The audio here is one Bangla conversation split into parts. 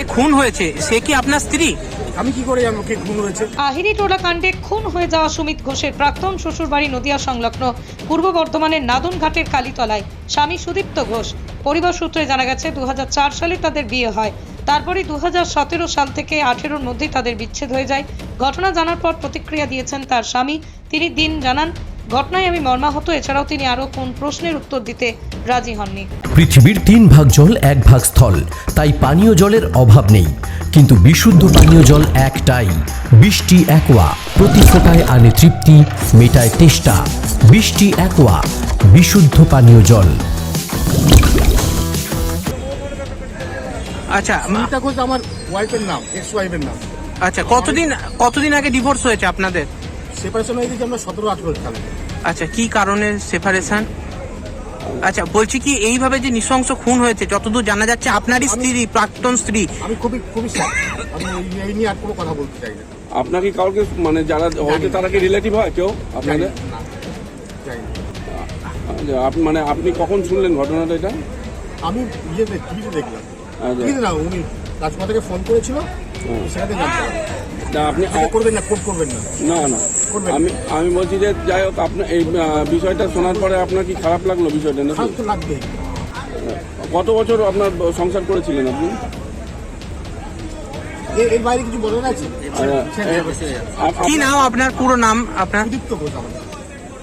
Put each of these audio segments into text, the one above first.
এ খুন হয়েছে? সে কি আপনার স্ত্রী? আমি কি করে জানব কে খুন হয়েছে? আহিরি টোলা কাণ্ডে খুন হয়ে যাওয়া সুমিত ঘোষের প্রাক্তন শ্বশুরবাড়ি নদিয়া সংলগ্ন পূর্ব বর্ধমানের নাদনঘাটের কালীতলায় স্বামী সুদীপ্ত ঘোষ। পরিবার সূত্রে জানা গেছে দু হাজার চার সালে তাদের বিয়ে হয়। তারপরে দু হাজার সতেরো সাল থেকে আঠেরোর মধ্যেই তাদের বিচ্ছেদ হয়ে যায়। ঘটনা জানার পর প্রতিক্রিয়া দিয়েছেন তার স্বামী। তিনি দিন জানান ঘটনায় আমি মর্মাহত। এছাড়াও তিনি আরও কোন প্রশ্নের উত্তর দিতে রাজি হননি। পৃথিবীর তিন ভাগ জল এক ভাগ স্থল। তাই পানীয় জলের অভাব নেই। কিন্তু বিশুদ্ধ পানীয় জল একটাই। বৃষ্টি একোয়া। প্রতি ফোটায় আনে তৃপ্তি মেটায় তেষ্টা। বৃষ্টি একোয়া। বিশুদ্ধ পানীয় জল। আচ্ছা ঘোষ আমার ওয়াইফের নাম এক্স ওয়াইফের নাম। আচ্ছা কতদিন কতদিন আগে ডিভোর্স হয়েছে আপনাদের? সেপারেশন হয়ে গেছে আমরা সতেরো আঠেরো সালে। আচ্ছা কি কারণে সেপারেশন আচ্ছা বলছি কি এইভাবে যে নৃশংস খুন হয়েছে যতদূর জানা যাচ্ছে আপনারই স্ত্রী প্রাক্তন স্ত্রী। আমি খুবই খুবই আমি এই- নিয়ে আর কোনো কথা বলতে চাই না। আপনাকে কাউকে মানে যারা হয়তো তারা কি রিলেটিভ হয় কেউ আপনাদের। আচ্ছা, আপ- মানে আপনি কখন শুনলেন ঘটনাটা এটা? আমি ইয়েতে টিভিতে দেখলাম। আচ্ছা। টিভিতে না উনি রাজমা থেকে ফোন করেছিল সেখানে জানতে আপনি করবেন না কোট করবেন না। না না। করবেন। আমি আমি বলছি যে যাই হোক আপনার এই বিষয়টা শোনার পরে আপনার কি খারাপ লাগল বিষয়টা না খারাপ তো লাগবেই কত বছর আপনার সংসার করেছিলেন আপনি? এর বাইরে কিছু বলার আছে? আচ্ছা, কি নাম আপনার? পুরো নাম আপনার সুদীপ্ত ঘোষ আমার নাম।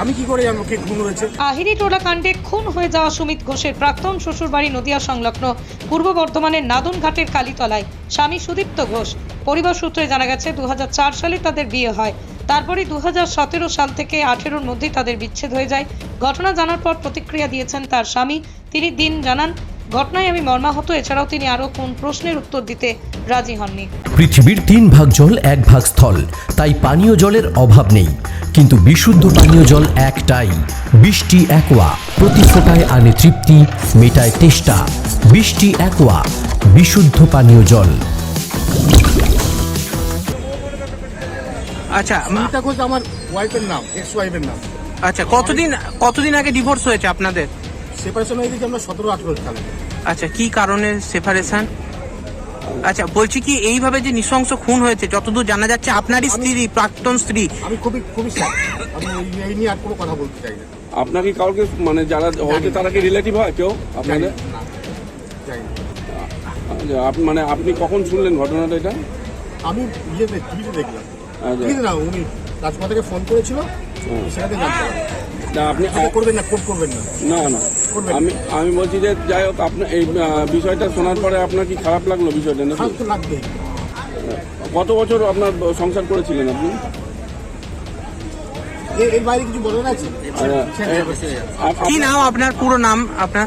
আমি কি করে জানব কে খুন হয়েছে? আহিরি টোলা কাণ্ডে খুন হয়ে যাওয়া সুমিত ঘোষের প্রাক্তন শ্বশুরবাড়ি নদিয়া সংলগ্ন পূর্ব বর্ধমানের নাদনঘাটের কালীতলায় স্বামী সুদীপ্ত ঘোষ। পরিবার সূত্রে জানা গেছে দু হাজার চার সালে তাদের বিয়ে হয়। তারপরে দু হাজার সতেরো সাল থেকে আঠেরোর মধ্যেই তাদের বিচ্ছেদ হয়ে যায়। ঘটনা জানার পর প্রতিক্রিয়া দিয়েছেন তার স্বামী। তিনি দিন জানান ঘটনায় আমি মর্মাহত। এছাড়াও তিনি আরও কোন প্রশ্নের উত্তর দিতে রাজি হননি। পৃথিবীর তিন ভাগ জল এক ভাগ স্থল। তাই পানীয় জলের অভাব নেই। কিন্তু বিশুদ্ধ পানীয় জল একটাই। বৃষ্টি একোয়া। প্রতি ফোটায় আনে তৃপ্তি মেটায় তেষ্টা। বৃষ্টি একোয়া। বিশুদ্ধ পানীয় জল। আচ্ছা আমার ওয়াইফের নাম এক্স ওয়াইফের নাম। আচ্ছা কতদিন কতদিন আগে ডিভোর্স হয়েছে আপনাদের? সেপারেশন হয়ে গেছে আমরা সতেরো আঠেরো সালে। আচ্ছা কি কারণে সেপারেশন আচ্ছা বলছি কি এইভাবে যে নৃশংস খুন হয়েছে যতদূর জানা যাচ্ছে আপনারই স্ত্রী প্রাক্তন স্ত্রী। আমি খুবই খুবই আমি এই- এই নিয়ে আর কোনো কথা বলতে চাই না। আপনাকে কাউকে মানে যারা হয়তো তারা কি রিলেটিভ হয় কেউ আপনাদের। আচ্ছা, মানে আপনি কখন শুনলেন ঘটনাটা এটা? আমি ইয়েতে টিভিতে দেখলাম। আচ্ছা। না উনি রাজমা থেকে ফোন করেছিল না আপনি করবেন না কোট করবেন না। না না। আমি আমি বলছি যে যাই হোক আপনার এই বিষয়টা শোনার পরে আপনার কি খারাপ লাগল বিষয়টা খারাপ কত বছর আপনার সংসার করেছিলেন আপনি? এর- এর বাইরে কিছু বলার আছে? কি নাম আপনার? পুরো নাম আপনার?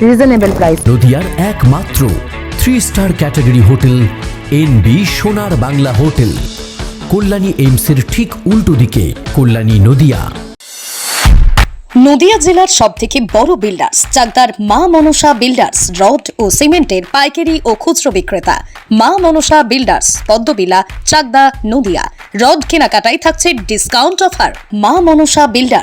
রিজনেবল প্রাইস নদিয়ার একমাত্র three star category hotel N B Sonar Bangla hotel Kalyani এইমসের ঠিক উল্টো দিকে কল্যাণী নদিয়া। নদিয়া জেলার সব থেকে বড় বিল্ডার্স চাকদার মা মনসা বিল্ডার্স রড ও সিমেন্টের পাইকারি ও খুচরো বিক্রেতা। মা মনসা বিল্ডার্স পদ্মবিলা চাকদা নদিয়া। রড কেনাকাটায় থাকছে ডিসকাউন্ট অফার মা মনসা বিল্ডার